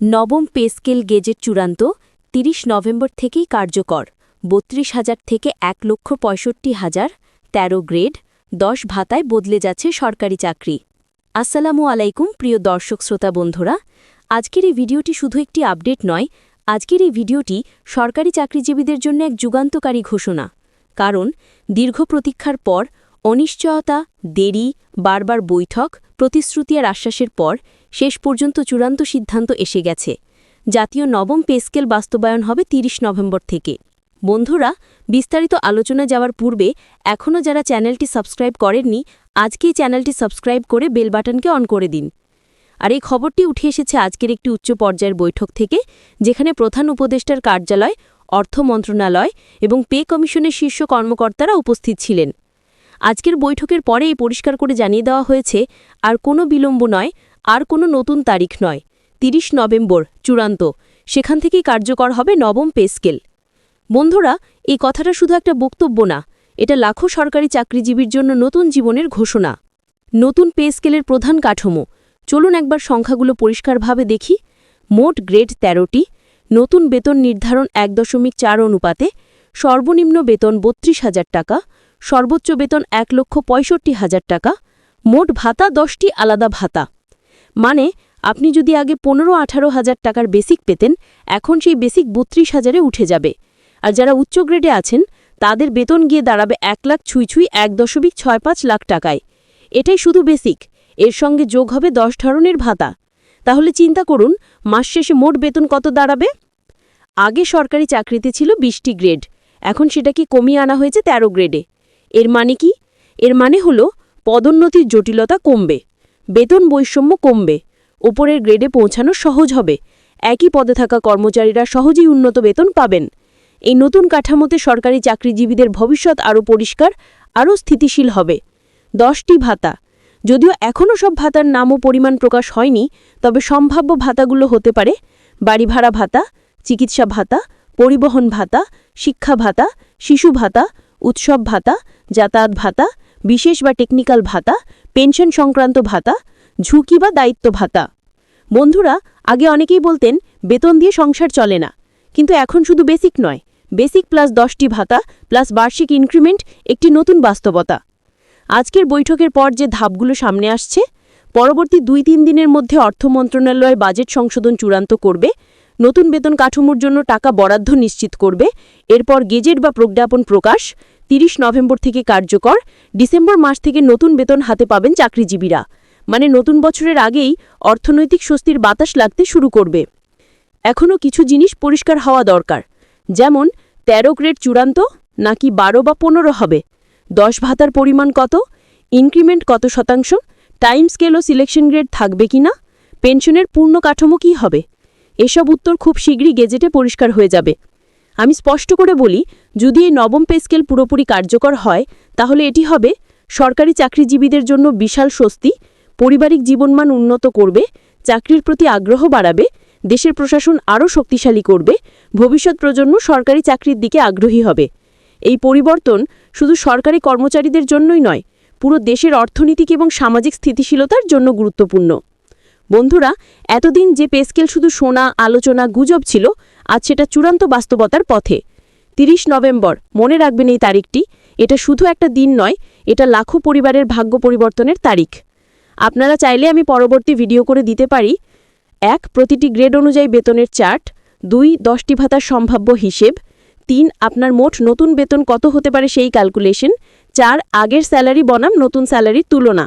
নবম pay scale gazette চূড়ান্ত, তিরিশ নভেম্বর থেকেই কার্যকর, বত্রিশ হাজার থেকে এক লক্ষ পঁয়ষট্টি হাজার ১৩ গ্রেড, দশ ভাতায় বদলে যাচ্ছে সরকারি চাকরি। আসসালামু আলাইকুম প্রিয় দর্শক শ্রোতা বন্ধুরা, আজকের এই ভিডিওটি শুধু একটি আপডেট নয়, আজকের এই ভিডিওটি সরকারি চাকরিজীবীদের জন্য এক যুগান্তকারী ঘোষণা। কারণ, দীর্ঘ প্রতীক্ষার পর, অনিশ্চয়তা, দেরি, বারবার বৈঠক, প্রতিশ্রুতি আর আশ্বাসের পর শেষ পর্যন্ত চূড়ান্ত সিদ্ধান্ত এসে গেছে। জাতীয় নবম পে স্কেল বাস্তবায়ন হবে ৩০ নভেম্বর থেকে। বন্ধুরা, বিস্তারিত আলোচনা যাওয়ার পূর্বে এখনও যারা চ্যানেলটি সাবস্ক্রাইব করেননি আজকেই চ্যানেলটি সাবস্ক্রাইব করে বেল বাটনকে অন করে দিন। আর এই খবরটি উঠে এসেছে আজকের একটি উচ্চ পর্যায়ের বৈঠক থেকে, যেখানে প্রধান উপদেষ্টার কার্যালয়, অর্থ মন্ত্রণালয় এবং পে কমিশনের শীর্ষ কর্মকর্তারা উপস্থিত ছিলেন। আজকের বৈঠকের পরে এই পরিষ্কার করে জানিয়ে দেওয়া হয়েছে, আর কোনো বিলম্ব নয় আর কোনো নতুন তারিখ নয়। ৩০ নভেম্বর, চূড়ান্ত। সেখান থেকেই কার্যকর হবে নবম পে স্কেল। বন্ধুরা, এই কথাটা শুধু একটা বক্তব্য না, এটা লাখো সরকারি চাকরিজীবীর জন্য নতুন জীবনের ঘোষণা। নতুন পে স্কেলের প্রধান কাঠামো। চলুন একবার সংখ্যাগুলো পরিষ্কারভাবে দেখি। মোট গ্রেড ১৩টি নতুন বেতন নির্ধারণ এক দশমিক চার অনুপাতে, সর্বনিম্ন বেতন বত্রিশ হাজার টাকা, সর্বোচ্চ বেতন এক লক্ষ পঁয়ষট্টি হাজার টাকা, মোট ভাতা দশটি আলাদা ভাতা। মানে আপনি যদি আগে পনেরো আঠারো হাজার টাকার বেসিক পেতেন, এখন সেই বেসিক বত্রিশ হাজারে উঠে যাবে। আর যারা উচ্চ গ্রেডে আছেন, তাদের বেতন গিয়ে দাঁড়াবে এক লাখ ছুঁই ছুঁই এক দশমিক ছয় পাঁচ লাখ টাকায়। এটাই শুধু বেসিক এর সঙ্গে যোগ হবে দশ ধরনের ভাতা। তাহলে চিন্তা করুন, মাস শেষে মোট বেতন কত দাঁড়াবে? আগে সরকারি চাকরিতে ছিল বিশটি গ্রেড এখন সেটাকে কমিয়ে আনা হয়েছে ১৩ গ্রেডে এর মানে কি? এর মানে হল, পদোন্নতির জটিলতা কমবে। বেতন বৈষম্য কমবে। ওপরের গ্রেডে পৌঁছানো সহজ হবে। একই পদে থাকা কর্মচারীরা সহজেই উন্নত বেতন পাবেন। এই নতুন কাঠামোতে সরকারি চাকরিজীবীদের ভবিষ্যৎ আরও পরিষ্কার, আরও স্থিতিশীল হবে। দশটি ভাতা। যদিও এখনও সব ভাতার নাম ও পরিমাণ প্রকাশ হয়নি, তবে সম্ভাব্য ভাতাগুলো হতে পারে। বাড়ি ভাড়া ভাতা, চিকিৎসা ভাতা, পরিবহন ভাতা, শিক্ষা ভাতা, শিশু ভাতা, উৎসব ভাতা, যাতায়াত ভাতা বিশেষ বা টেকনিক্যাল ভাতা পেনশন সংক্রান্ত ভাতা, ঝুঁকি বা দায়িত্ব ভাতা। বন্ধুরা, আগে অনেকেই বলতেন, বেতন দিয়ে সংসার চলে না। কিন্তু এখন শুধু বেসিক নয় বেসিক প্লাস দশটি ভাতা প্লাস বার্ষিক ইনক্রিমেন্ট একটি নতুন বাস্তবতা। আজকের বৈঠকের পর যে ধাপগুলো সামনে আসছে, পরবর্তী দুই তিন দিনের মধ্যে অর্থ মন্ত্রণালয় বাজেট সংশোধন চূড়ান্ত করবে, নতুন বেতন কাঠামোর জন্য টাকা বরাদ্দ নিশ্চিত করবে, এরপর গেজেট বা প্রজ্ঞাপন প্রকাশ ৩০ নভেম্বর থেকে কার্যকর, ডিসেম্বর মাস থেকে নতুন বেতন হাতে পাবেন চাকরিজীবীরা। মানে নতুন বছরের আগেই অর্থনৈতিক স্বস্তির বাতাস লাগতে শুরু করবে। এখনও কিছু জিনিস পরিষ্কার হওয়া দরকার। যেমন ১৩ গ্রেড চূড়ান্ত, নাকি বারো বা পনেরো হবে? দশ ভাতার পরিমাণ কত? ইনক্রিমেন্ট কত শতাংশ? টাইম স্কেল ও সিলেকশন গ্রেড থাকবে কিনা পেনশনের পূর্ণ কাঠামো কী হবে? এসব উত্তর খুব শীঘ্রই গেজেটে পরিষ্কার হয়ে যাবে। আমি স্পষ্ট করে বলি, যদি এই নবম পে স্কেল পুরোপুরি কার্যকর হয়, তাহলে এটি হবে, সরকারি চাকরিজীবীদের জন্য বিশাল স্বস্তি, পারিবারিক জীবনমান উন্নত করবে, চাকরির প্রতি আগ্রহ বাড়াবে, দেশের প্রশাসন আরও শক্তিশালী করবে, ভবিষ্যৎ প্রজন্ম সরকারি চাকরির দিকে আগ্রহী হবে। এই পরিবর্তন শুধু সরকারি কর্মচারীদের জন্যই নয়, পুরো দেশের অর্থনৈতিক এবং সামাজিক স্থিতিশীলতার জন্য গুরুত্বপূর্ণ। বন্ধুরা, এতদিন যে পেস্কেল শুধু শোনা, আলোচনা, গুজব ছিল আজ সেটা চূড়ান্ত বাস্তবতার পথে। ৩০ নভেম্বর, মনে রাখবেন এই তারিখটি। এটা শুধু একটা দিন নয়, এটা লাখো পরিবারের ভাগ্য পরিবর্তনের তারিখ। আপনারা চাইলে আমি পরবর্তী ভিডিও করে দিতে পারি। এক, প্রতিটি গ্রেড অনুযায়ী বেতনের চার্ট। দুই, দশটি ভাতার সম্ভাব্য হিসেব। তিন, আপনার মোট নতুন বেতন কত হতে পারে সেই ক্যালকুলেশন। চার, আগের স্যালারি বনাম নতুন স্যালারির তুলনা।